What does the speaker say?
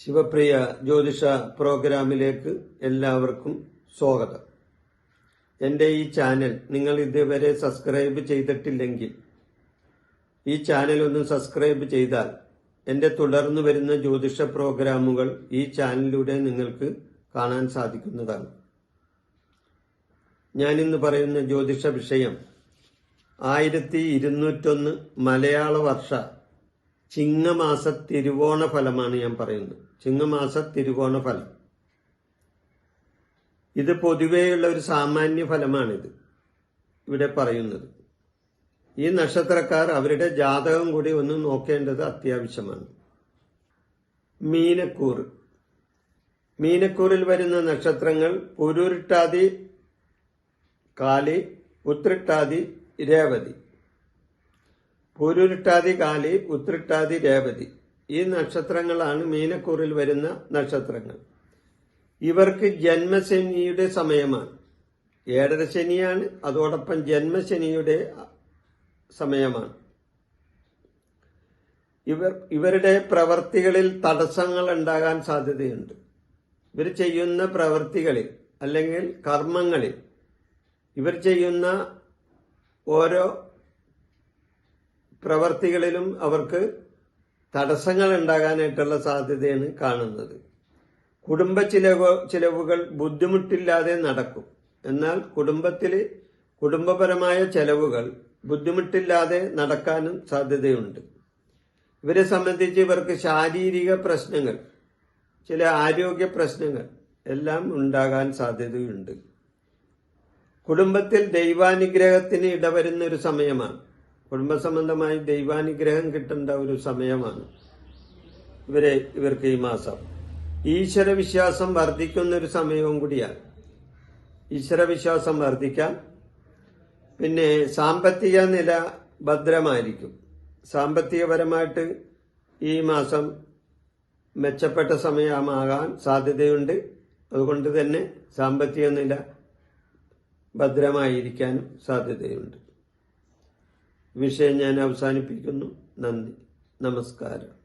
ശിവപ്രിയ ജ്യോതിഷ പ്രോഗ്രാമിലേക്ക് എല്ലാവർക്കും സ്വാഗതം. എന്റെ ഈ ചാനൽ നിങ്ങൾ ഇതുവരെ സബ്സ്ക്രൈബ് ചെയ്തിട്ടില്ലെങ്കിൽ ഈ ചാനൽ ഒന്ന് സബ്സ്ക്രൈബ് ചെയ്താൽ എന്റെ തുടർന്നു വരുന്ന ജ്യോതിഷ പ്രോഗ്രാമുകൾ ഈ ചാനലിലൂടെ നിങ്ങൾക്ക് കാണാൻ സാധിക്കുന്നതാണ്. ഞാനിന്ന് പറയുന്ന ജ്യോതിഷ വിഷയം ആയിരത്തി ഇരുന്നൂറ്റൊന്ന് മലയാള വർഷ ചിങ്ങമാസ തിരുവോണ ഫലമാണ് ഞാൻ പറയുന്നത്. ചിങ്ങമാസ തിരുവോണ ഫലം. ഇത് പൊതുവെയുള്ള ഒരു സാമാന്യ ഫലമാണിത് ഇവിടെ പറയുന്നത്. ഈ നക്ഷത്രക്കാർ അവരുടെ ജാതകം കൂടി ഒന്ന് നോക്കേണ്ടത് അത്യാവശ്യമാണ്. മീനക്കൂർ മീനക്കൂറിൽ വരുന്ന നക്ഷത്രങ്ങൾ പുരുരുട്ടാതി കാലി ഉത്രിട്ടാതി രേവതി. പൂരുരുട്ടാതി കാലി ഉത്രിട്ടാതി രേവതി. ഈ നക്ഷത്രങ്ങളാണ് മീനക്കൂറിൽ വരുന്ന നക്ഷത്രങ്ങൾ. ഇവർക്ക് ജന്മശനിയുടെ സമയമാണ്. ഏഴര ശനിയാണ് അതോടൊപ്പം ജന്മശനിയുടെ സമയമാണ്. ഇവർ ഇവരുടെ പ്രവർത്തികളിൽ തടസ്സങ്ങൾ ഉണ്ടാകാൻ സാധ്യതയുണ്ട്. ഇവർ ചെയ്യുന്ന പ്രവർത്തികളിൽ അല്ലെങ്കിൽ കർമ്മങ്ങളിൽ ഇവർ ചെയ്യുന്ന ഓരോ പ്രവർത്തികളിലും അവർക്ക് തടസ്സങ്ങൾ ഉണ്ടാകാനായിട്ടുള്ള സാധ്യതയാണ് കാണുന്നത്. കുടുംബ ചിലവ് ചിലവുകൾ ബുദ്ധിമുട്ടില്ലാതെ നടക്കും. എന്നാൽ കുടുംബത്തിൽ കുടുംബപരമായ ചെലവുകൾ ബുദ്ധിമുട്ടില്ലാതെ നടക്കാനും സാധ്യതയുണ്ട്. ഇവരെ സംബന്ധിച്ച് ഇവർക്ക് ശാരീരിക പ്രശ്നങ്ങൾ ചില ആരോഗ്യ പ്രശ്നങ്ങൾ എല്ലാം ഉണ്ടാകാൻ സാധ്യതയുണ്ട്. കുടുംബത്തിൽ ദൈവാനുഗ്രഹത്തിന് ഇടവരുന്ന ഒരു സമയമാണ്. കുടുംബസംബന്ധമായി ദൈവാനുഗ്രഹം കിട്ടേണ്ട ഒരു സമയമാണ്. ഇവരെ ഇവർക്ക് ഈ മാസം. ഈശ്വരവിശ്വാസം വർദ്ധിക്കുന്ന ഒരു സമയവും കൂടിയാണ്. ഈശ്വരവിശ്വാസം വർദ്ധിക്കാം. പിന്നെ സാമ്പത്തിക നില ഭദ്രമായിരിക്കും. സാമ്പത്തികപരമായിട്ട് ഈ മാസം മെച്ചപ്പെട്ട സമയമാകാൻ സാധ്യതയുണ്ട്. അതുകൊണ്ട് തന്നെ സാമ്പത്തിക നില ഭദ്രമായിരിക്കാനും സാധ്യതയുണ്ട്. വിഷയം ഞാൻ അവസാനിപ്പിക്കുന്നു. നന്ദി. നമസ്കാരം.